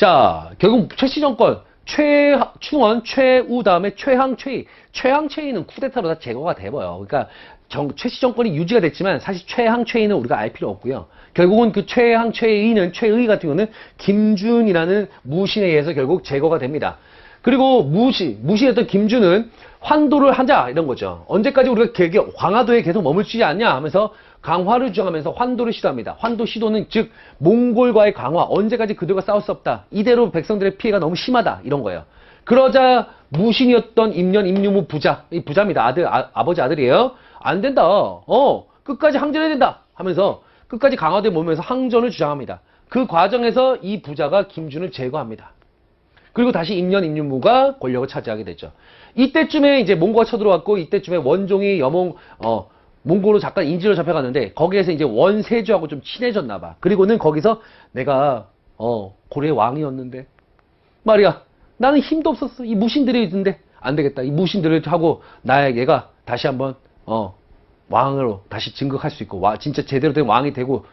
자, 결국 최씨 정권 최 충원 최우 다음에 최항 최이 최항 최이는 쿠데타로 다 제거가 돼버요. 그러니까 정, 최씨 정권이 유지가 됐지만 사실 최항 최이는 우리가 알 필요 없고요. 결국은 그 최항 최이는 최의 같은 경우는 김준이라는 무신에 의해서 결국 제거가 됩니다. 그리고 무시 무시했던 김준은 환도를 하자 이런 거죠. 언제까지 우리가 개경 광화도에 계속 머물지 않냐 하면서 강화를 주장하면서 환도를 시도합니다. 환도 시도는 즉 몽골과의 강화 언제까지 그들과 싸울 수 없다. 이대로 백성들의 피해가 너무 심하다 이런 거예요. 그러자 무신이었던 임년 임유무 부자 이 부자입니다. 아들 아, 버지 아들이에요. 안 된다. 어 끝까지 항전해야 된다 하면서 끝까지 강화도에 머물면서 항전을 주장합니다. 그 과정에서 이 부자가 김준을 제거합니다. 그리고 다시 임년 임윤무가 권력을 차지하게 됐죠. 이때쯤에 이제 몽고가 쳐들어왔고 이때쯤에 원종이 여몽 어 몽고로 잠깐 인질로 잡혀갔는데 거기에서 이제 원세주하고 좀 친해졌나 봐. 그리고는 거기서 내가 어 고려의 왕이었는데 말이야 나는 힘도 없었어. 이 무신들이 있는데 안 되겠다. 이 무신들을 하고 나에게가 다시 한번 어 왕으로 다시 진극할 수 있고 와 진짜 제대로 된 왕이 되고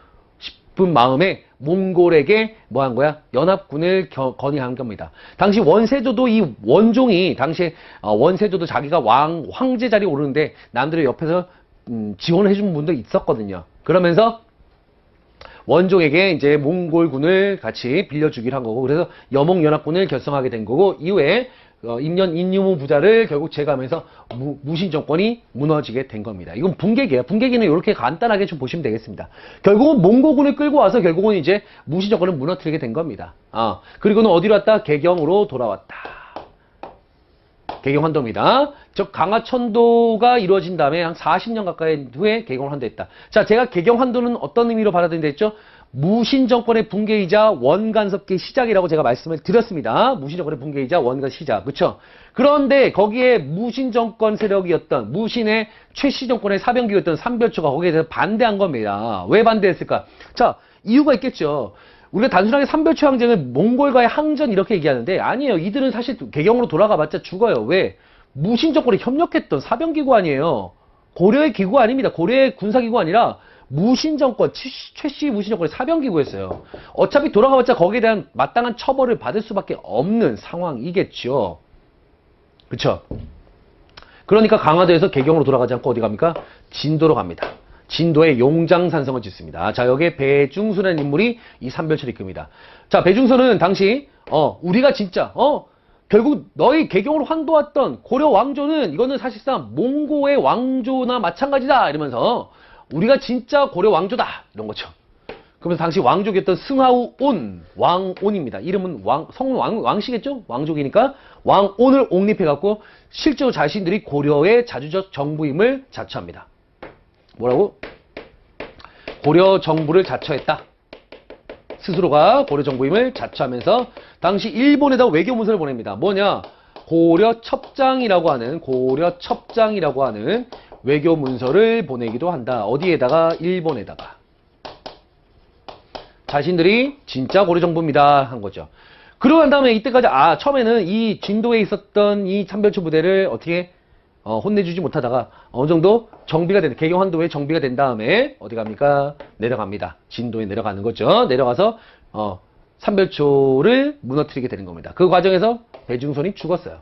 싶은 마음에 몽골에게 뭐 한 거야? 연합군을 겨- 건의한 겁니다. 당시 원세조도 이 원종이 당시에 어, 원세조도 자기가 왕 황제 자리에 오르는데 남들의 옆에서 음, 지원을 해준 분도 있었거든요. 그러면서 원종에게 이제 몽골군을 같이 빌려주기로 한 거고 그래서 여몽연합군을 결성하게 된 거고 이후에 어, 임년 인유무 부자를 결국 제거하면서 무, 무신 정권이 무너지게 된 겁니다. 이건 분계기예요. 분계기는 이렇게 간단하게 좀 보시면 되겠습니다. 결국은 몽고군을 끌고 와서 결국은 이제 무신 정권을 무너뜨리게 된 겁니다. 아 그리고는 어디로 왔다? 개경으로 돌아왔다. 개경 환도입니다. 즉 강화 천도가 이루어진 다음에 한 40년 가까이 후에 개경을 환도했다. 자, 제가 개경 환도는 어떤 의미로 받아들인다 했죠? 무신 정권의 붕괴이자 원간섭기의 시작이라고 제가 말씀을 드렸습니다. 무신 정권의 붕괴이자 원간 시작. 그렇죠? 그런데 거기에 무신 정권 세력이었던 무신의 최씨 정권의 사병기였던 삼별초가 거기에 대해서 반대한 겁니다. 왜 반대했을까? 자, 이유가 있겠죠. 우리가 단순하게 삼별초 항쟁을 몽골과의 항전 이렇게 얘기하는데 아니에요. 이들은 사실 개경으로 돌아가 봤자 죽어요. 왜? 무신 정권에 협력했던 사병기구 아니에요. 고려의 기구 아닙니다. 고려의 군사기구 아니라 무신 정권, 최씨- 최씨 무신 정권의 사병기구였어요. 어차피 돌아가봤자 거기에 대한 마땅한 처벌을 받을 수밖에 없는 상황이겠죠. 그쵸? 그러니까 강화도에서 개경으로 돌아가지 않고 어디 갑니까? 진도로 갑니다. 진도에 용장산성을 짓습니다. 자, 여기에 배중선이라는 인물이 이 삼별철이 이끕니다. 자, 배중선은 당시, 어, 우리가 진짜, 어, 결국 너희 개경으로 환도왔던 고려 왕조는 이거는 사실상 몽고의 왕조나 마찬가지다. 이러면서 우리가 진짜 고려 왕조다. 이런 거죠. 그러면서 당시 왕족이었던 승하우 온, 왕온입니다. 이름은 왕, 성 왕, 왕씨겠죠? 왕족이니까 왕온을 옹립해갖고 실제로 자신들이 고려의 자주적 정부임을 자처합니다. 뭐라고? 고려 정부를 자처했다. 스스로가 고려 정부임을 자처하면서 당시 일본에다 외교 문서를 보냅니다. 뭐냐? 고려 첩장이라고 하는 고려 첩장이라고 하는 외교 문서를 보내기도 한다. 어디에다가 일본에다가 자신들이 진짜 고려 정부입니다 한 거죠. 그러고 난 다음에 이때까지 아 처음에는 이 진도에 있었던 이 참별초 부대를 어떻게 어, 혼내주지 못하다가 어느 정도 정비가 된 개경 환도에 정비가 된 다음에 어디 갑니까 내려갑니다. 진도에 내려가는 거죠. 내려가서 어, 삼별초를 무너뜨리게 되는 겁니다. 그 과정에서 배중선이 죽었어요.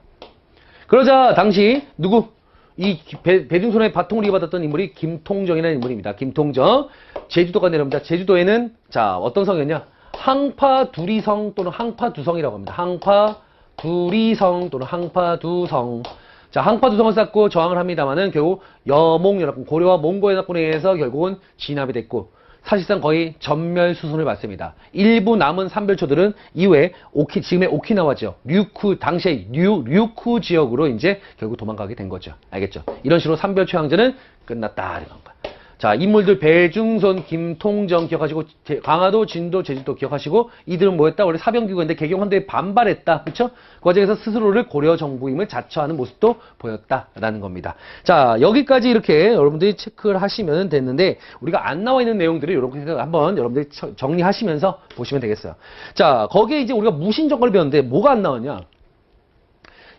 그러자 당시 누구 이 배, 배중선의 바통을 이어받았던 인물이 김통정이라는 인물입니다. 김통정 제주도가 내려옵니다. 제주도에는 자 어떤 성이었냐 항파 두리성 또는 항파 두성이라고 합니다. 항파 두리성 또는 항파 두성 자 항파 두성을 쌓고 저항을 합니다만은 결국 여몽 연합군 고려와 몽고 연합군에 의해서 결국은 진압이 됐고 사실상 거의 전멸 수순을 맞습니다. 일부 남은 삼별초들은 이후에 오키 지금의 오키나와죠. 류쿠 당시의 류 류쿠 지역으로 이제 결국 도망가게 된 거죠. 알겠죠? 이런 식으로 삼별초 항전은 끝났다. 이런 거. 자 인물들 배중선, 김통정 기억하시고 제- 강화도, 진도, 제주도 기억하시고 이들은 뭐였다? 원래 사병기구인데 개경환도에 반발했다. 그렇죠? 그 과정에서 스스로를 고려 정부임을 자처하는 모습도 보였다라는 겁니다. 자 여기까지 이렇게 여러분들이 체크를 하시면 됐는데 우리가 안 나와 있는 내용들을 이렇게 한번 여러분들이 처- 정리하시면서 보시면 되겠어요. 자 거기에 이제 우리가 무신 정권을 배웠는데 뭐가 안 나왔냐?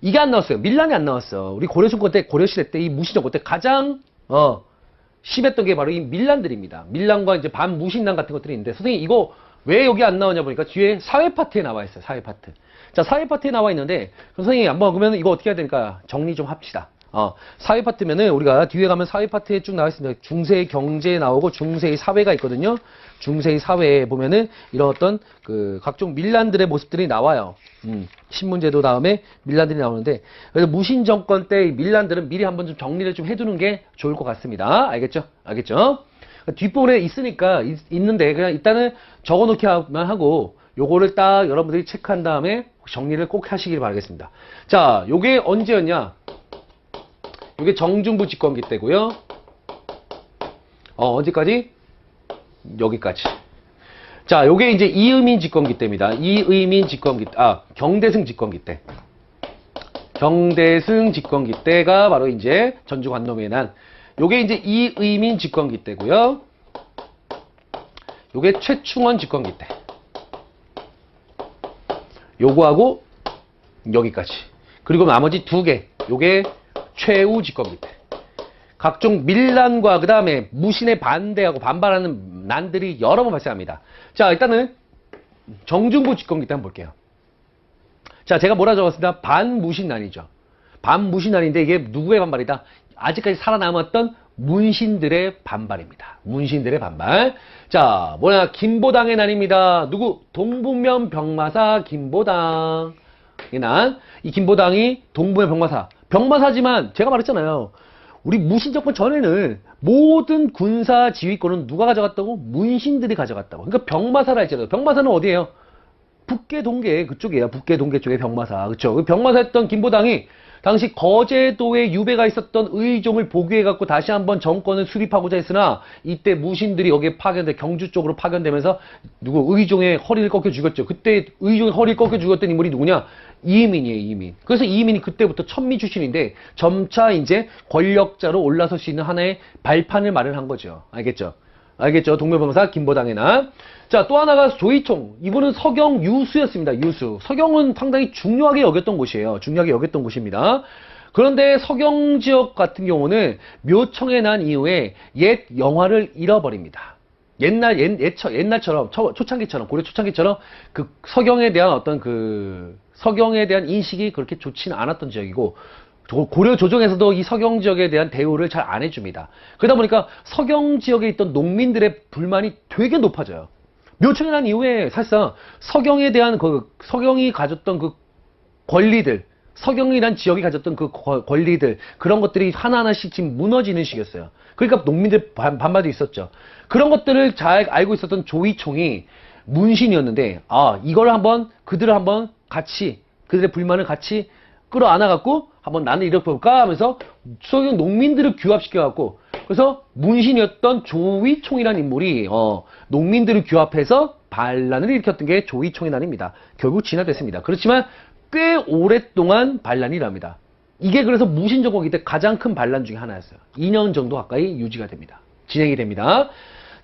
이게 안 나왔어요. 밀란이 안 나왔어. 우리 고려 정권 때 고려 시대 때 이 무신 정권 때 가장 어 심했던 게 바로 이 밀란들입니다. 밀란과 이제 반무신란 같은 것들이 있는데 선생님 이거 왜 여기 안 나오냐 보니까 뒤에 사회 파트에 나와 있어요. 사회 파트. 자, 사회 파트에 나와 있는데 선생님 한번 그러면 이거 어떻게 해야 되니까 정리 좀 합시다. 어, 사회 파트면은 우리가 뒤에 가면 사회 파트에 쭉 나와 있습니다. 중세의 경제 나오고 중세의 사회가 있거든요. 중세의 사회에 보면은 이런 어떤 그 각종 밀란들의 모습들이 나와요. 음, 신문제도 다음에 밀란들이 나오는데 그래서 무신 정권 때의 밀란들은 미리 한번 좀 정리를 좀 해두는 게 좋을 것 같습니다. 알겠죠? 알겠죠? 뒷부분에 있으니까 있, 있는데 그냥 일단은 적어놓기만 하고 요거를 딱 여러분들이 체크한 다음에 정리를 꼭 하시길 바라겠습니다. 자, 요게 언제였냐? 요게 정중부 집권기 때고요. 어, 언제까지? 여기까지. 자, 요게 이제 이의민 집권기 때입니다. 이의민 집권기, 아, 경대승 집권기 때. 경대승 집권기 때가 바로 이제 전주 관노면에 난 요게 이제 이의민 집권기 때고요. 요게 최충원 집권기 때. 요거하고 여기까지. 그리고 나머지 두 개. 요게 집권기 때. 각종 밀란과 그 다음에 무신에 반대하고 반발하는 난들이 여러 번 발생합니다. 자, 일단은 정중부 한번 볼게요. 자, 제가 뭐라 적었습니다. 반무신난이죠. 반무신난인데 이게 누구의 반발이다? 아직까지 살아남았던 문신들의 반발입니다. 문신들의 반발. 자, 뭐냐, 김보당의 난입니다. 누구? 동부면 병마사 김보당. 이 난. 이 김보당이 동부면 병마사. 병마사지만 제가 말했잖아요. 우리 무신정권 전에는 모든 군사 지휘권은 누가 가져갔다고? 문신들이 가져갔다고. 그러니까 병마사라 했잖아요. 병마사는 어디예요? 북계 동계 그쪽이에요. 북계 동계 쪽에 병마사. 그쵸? 그 병마사 했던 김보당이 당시 거제도에 유배가 있었던 의종을 복귀해갖고 다시 한번 정권을 수립하고자 했으나 이때 무신들이 여기에 파견돼 경주 쪽으로 파견되면서 누구 의종의 허리를 꺾여 죽였죠. 그때 의종의 허리를 꺾여 죽였던 인물이 누구냐? 이민이에요, 이민. 그래서 이민이 그때부터 천미 출신인데 점차 이제 권력자로 올라설 수 있는 하나의 발판을 마련한 거죠. 알겠죠? 알겠죠? 동묘병사 김보당의 난. 자, 또 하나가 조이총. 이분은 서경 유수였습니다. 유수. 서경은 상당히 중요하게 여겼던 곳이에요. 중요하게 여겼던 곳입니다. 그런데 서경 지역 같은 경우는 묘청에 난 이후에 옛 영화를 잃어버립니다. 옛날, 옛, 옛처, 옛날처럼, 초, 초창기처럼, 고려 초창기처럼 그 서경에 대한 어떤 그, 서경에 대한 인식이 그렇게 좋지는 않았던 지역이고, 고려 조정에서도 이 서경 지역에 대한 대우를 잘 안 해줍니다. 그러다 보니까 서경 지역에 있던 농민들의 불만이 되게 높아져요. 묘청이 난 이후에 사실상 서경에 대한 그 서경이 가졌던 그 권리들, 서경이란 지역이 가졌던 그 거- 권리들 그런 것들이 하나하나씩 지금 무너지는 시기였어요. 그러니까 농민들 반, 반발도 있었죠. 그런 것들을 잘 알고 있었던 조이총이 문신이었는데 아 이걸 한번 그들을 한번 같이 그들의 불만을 같이 끌어안아갖고 한번 나는 이렇게 볼까 하면서 서경 농민들을 규합시켜갖고 그래서 문신이었던 조이총이라는 인물이 어, 농민들을 규합해서 반란을 일으켰던 게 조이총이란입니다. 결국 진화됐습니다. 그렇지만 꽤 오랫동안 반란이 일합니다. 이게 그래서 무신정권기 때 가장 큰 반란 중에 하나였어요. 2년 정도 가까이 유지가 됩니다. 진행이 됩니다.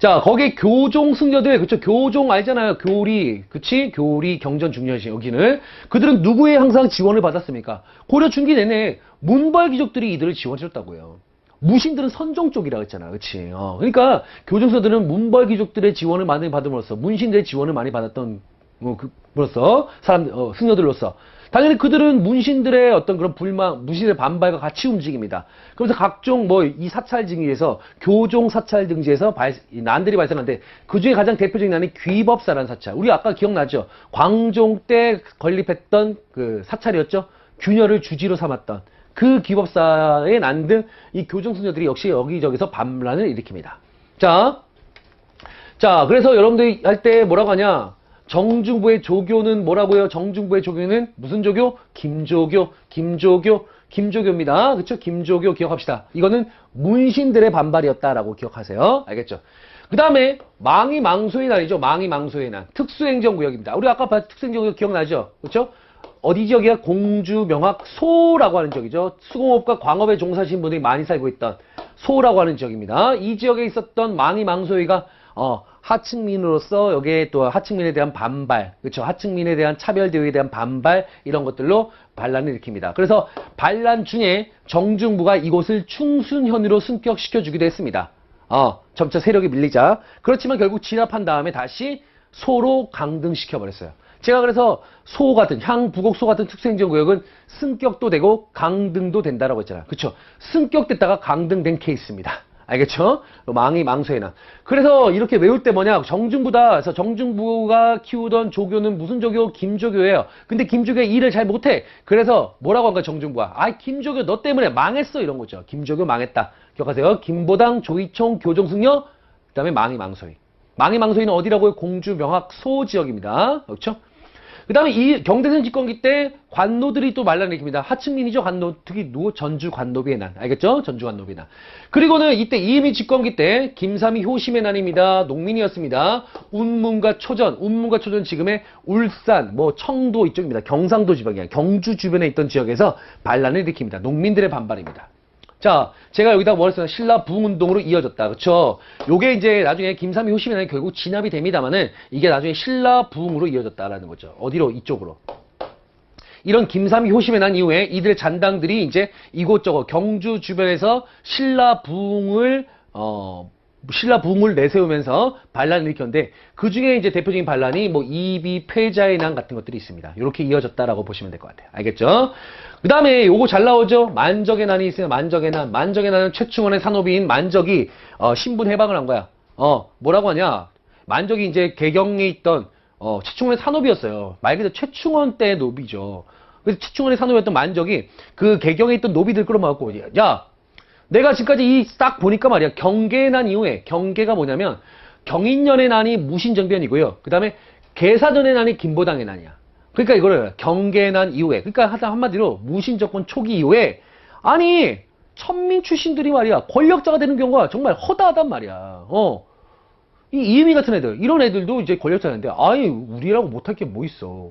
자, 거기에 교종 승려들, 그쵸? 교종 알잖아요. 교리, 그치? 교리, 경전, 중년시, 여기는. 그들은 누구의 항상 지원을 받았습니까? 고려 중기 내내 문벌 귀족들이 이들을 지원해줬다고요. 무신들은 선종 쪽이라 했잖아. 그치? 어, 그러니까 교종서들은 문벌 귀족들의 지원을 많이 받음으로써 문신들의 지원을 많이 받았던, 어, 그, 으로써, 사람, 어, 승려들로서. 당연히 그들은 문신들의 어떤 그런 불만, 문신의 반발과 같이 움직입니다. 그래서 각종 뭐 이 사찰 증의에서 교종 사찰 등지에서 발, 이 난들이 발생하는데 그 중에 가장 대표적인 난이 귀법사라는 사찰. 우리 아까 기억나죠? 광종 때 건립했던 그 사찰이었죠? 균열을 주지로 삼았던 그 귀법사의 난 등 이 교종 승려들이 역시 여기저기서 반란을 일으킵니다. 자, 자, 그래서 여러분들이 할 때 뭐라고 하냐? 정중부의 조교는 뭐라고요? 정중부의 조교는 무슨 조교? 김조교, 김조교, 김조교입니다. 그쵸? 김조교 기억합시다. 이거는 문신들의 반발이었다라고 기억하세요. 알겠죠? 그 다음에 망이 망소의 날이죠. 망이 망소의 날. 특수행정구역입니다. 우리 아까 봤 특수행정구역 기억나죠? 그쵸? 어디 지역이야? 공주, 명학, 소라고 하는 지역이죠. 수공업과 광업에 종사하신 분들이 많이 살고 있던 소라고 하는 지역입니다. 이 지역에 있었던 망이 망소위가 어, 하층민으로서 여기에 또 하층민에 대한 반발, 그렇죠? 하층민에 대한 차별 대우에 대한 반발 이런 것들로 반란을 일으킵니다. 그래서 반란 중에 정중부가 이곳을 충순현으로 승격시켜 주기도 했습니다. 어, 점차 세력이 밀리자. 그렇지만 결국 진압한 다음에 다시 소로 강등시켜 버렸어요. 제가 그래서 소 같은 향 부곡 소 같은 특수행정 구역은 승격도 되고 강등도 된다라고 했잖아요. 그렇죠? 승격됐다가 강등된 케이스입니다. 알겠죠? 망이 망소에나. 그래서 이렇게 외울 때 뭐냐? 정중부다. 그래서 정중부가 키우던 조교는 무슨 조교? 김조교예요. 근데 김조교가 일을 잘 못해. 그래서 뭐라고 한 거야, 정중부가? 아, 김조교 너 때문에 망했어. 이런 거죠. 김조교 망했다. 기억하세요? 김보당, 조이총, 교정승려, 그 다음에 망이 망소이. 망이 망소이는 어디라고요? 공주 명학 소 지역입니다. 그렇죠? 그 다음에 이 경대선 집권기 때 관노들이 또 말라내립니다. 하층민이죠, 관노. 특히 누 전주 관노비의 난. 알겠죠? 전주 관노비의 난. 그리고는 이때 이임이 집권기 때 김삼이 효심의 난입니다. 농민이었습니다. 운문과 초전, 운문과 초전 지금의 울산, 뭐 청도 이쪽입니다. 경상도 지방이야. 경주 주변에 있던 지역에서 반란을 일으킵니다. 농민들의 반발입니다. 자, 제가 여기다 뭐 했어요? 신라 부흥운동으로 이어졌다. 그쵸? 요게 이제 나중에 김삼이 효심이는 결국 진압이 됩니다만은 이게 나중에 신라 부흥으로 이어졌다라는 거죠. 어디로? 이쪽으로. 이런 김삼이 효심에 난 이후에 이들의 잔당들이 이제 이곳저곳 경주 주변에서 신라 부흥을 어 신라 부흥을 내세우면서 반란을 일으켰는데 그 중에 이제 대표적인 반란이 뭐 이비 패자의 난 같은 것들이 있습니다. 이렇게 이어졌다라고 보시면 될 것 같아요. 알겠죠? 그 다음에 요거 잘 나오죠? 만적의 난이 있어요. 만적의 난. 만적의 난은 최충원의 산업인 만적이 어, 신분 해방을 한 거야. 어 뭐라고 하냐? 만적이 이제 개경에 있던 어, 최충원의 산업이었어요. 말 그대로 최충원 때 노비죠. 그래서 최충원의 산업이었던 만적이 그 개경에 있던 노비들 끌어모았고, 야, 내가 지금까지 이싹 보니까 말이야. 경계의 난 이후에, 경계가 뭐냐면, 경인년의 난이 무신정변이고요. 그 다음에 계사전의 난이 김보당의 난이야. 그러니까 이거를 경계의 난 이후에, 그러니까 한마디로 무신정권 초기 이후에, 아니, 천민 출신들이 말이야, 권력자가 되는 경우가 정말 허다하단 말이야. 어. 이 이의미 같은 애들, 이런 애들도 이제 권력자인데, 아니, 우리라고 못할 게 뭐 있어.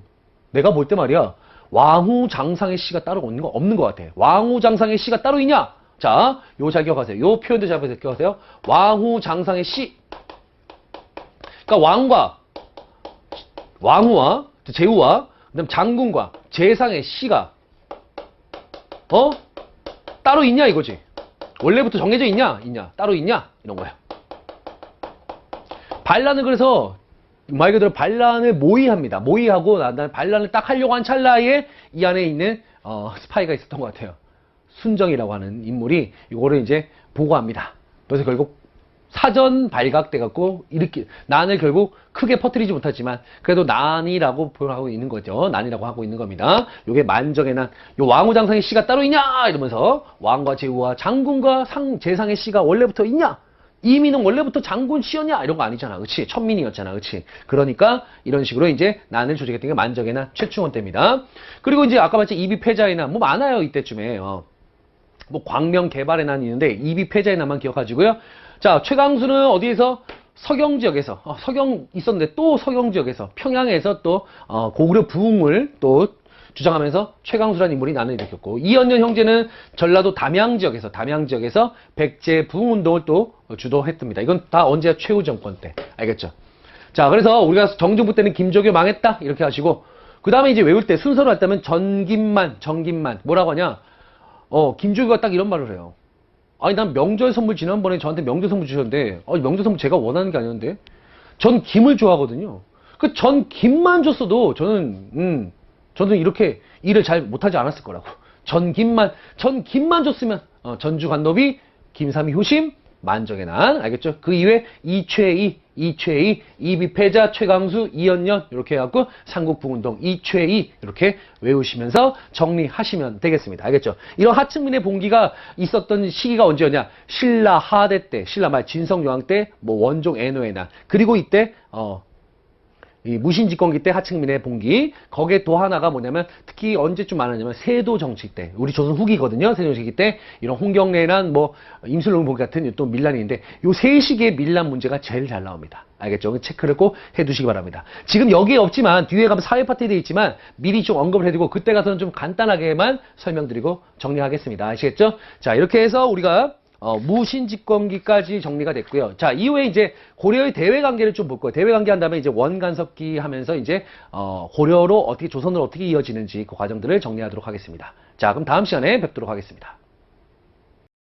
내가 볼 때 말이야, 왕후 장상의 씨가 따로 없는 거, 없는 것 같아. 왕후 장상의 씨가 따로 있냐? 자, 요잘 기억하세요. 요 표현도 잘 기억하세요. 왕후 장상의 씨. 그러니까 왕과, 왕후와, 제후와, 그 다음 장군과 재상의 씨가, 어? 따로 있냐 이거지. 원래부터 정해져 있냐? 있냐? 따로 있냐? 이런 거야. 반란을 그래서 말 그대로 반란을 모의합니다. 모의하고 난 반란을 딱 하려고 한 찰나에 이 안에 있는 어, 스파이가 있었던 것 같아요. 순정이라고 하는 인물이 이거를 이제 보고합니다. 그래서 결국 사전 발각돼 갖고 이렇게 난을 결국 크게 퍼뜨리지 못하지만 그래도 난이라고 표현하고 있는 거죠. 난이라고 하고 있는 겁니다. 요게 만정의 난. 요 왕후장상의 씨가 따로 있냐 이러면서 왕과 제후와 장군과 상 재상의 씨가 원래부터 있냐? 이민은 원래부터 장군 씨였냐? 이런 거 아니잖아. 그치? 천민이었잖아. 그치? 그러니까 이런 식으로 이제 난을 조직했던 게 만적의 난 최충원 때입니다. 그리고 이제 아까 말했지 이비 패자의 난. 뭐 많아요. 이때쯤에. 어. 뭐 광명 개발의 난이 있는데 이비 패자의 난만 기억하시고요. 자, 최강수는 어디에서? 서경 지역에서, 어, 서경 있었는데 또 서경 지역에서, 평양에서 또, 어, 고구려 부흥을 또 주장하면서 최강수라는 인물이 난을 일으켰고, 이연년 형제는 전라도 담양 지역에서, 담양 지역에서 백제 부흥 운동을 또 주도했습니다. 이건 다 언제야? 최후 정권 때. 알겠죠? 자, 그래서 우리가 정정부 때는 김조교 망했다. 이렇게 하시고, 그 다음에 이제 외울 때 순서로 했다면 전김만, 전김만. 뭐라고 하냐? 어, 김조교가 딱 이런 말을 해요. 아니, 난 명절 선물 지난번에 저한테 명절 선물 주셨는데, 어, 명절 선물 제가 원하는 게 아니었는데, 전 김을 좋아하거든요. 그 전 김만 줬어도 저는, 음, 저는 이렇게 일을 잘 못하지 않았을 거라고. 전 김만, 전 김만 줬으면, 어, 전주 관노비, 김삼이 효심, 만정의 난, 알겠죠? 그 이후에 이최이, 이최이, 이비패자, 최강수, 이연년, 이렇게 해갖고 삼국부운동, 이최이, 이렇게 외우시면서 정리하시면 되겠습니다. 알겠죠? 이런 하층민의 봉기가 있었던 시기가 언제였냐? 신라 하대 때, 신라 말 진성여왕 때, 뭐 원종 애노의 난, 그리고 이때, 어, 이 무신집권기 때 하층민의 봉기. 거기에 또 하나가 뭐냐면 특히 언제쯤 많았냐면 세도 정치 때. 우리 조선 후기거든요. 세도 정치 때. 이런 홍경래란 뭐 임술롱 봉기 같은 또 밀란이 있는데 요 세 시기의 밀란 문제가 제일 잘 나옵니다. 알겠죠? 체크를 꼭 해두시기 바랍니다. 지금 여기에 없지만 뒤에 가면 사회 파트에 되어 있지만 미리 좀 언급을 해두고 그때 가서는 좀 간단하게만 설명드리고 정리하겠습니다. 아시겠죠? 자 이렇게 해서 우리가 어, 무신집권기까지 정리가 됐고요. 자, 이후에 이제 고려의 대외 관계를 좀 볼 거예요. 대외 관계 한 다음에 이제 원간섭기 하면서 이제 어, 고려로 어떻게 조선으로 어떻게 이어지는지 그 과정들을 정리하도록 하겠습니다. 자, 그럼 다음 시간에 뵙도록 하겠습니다.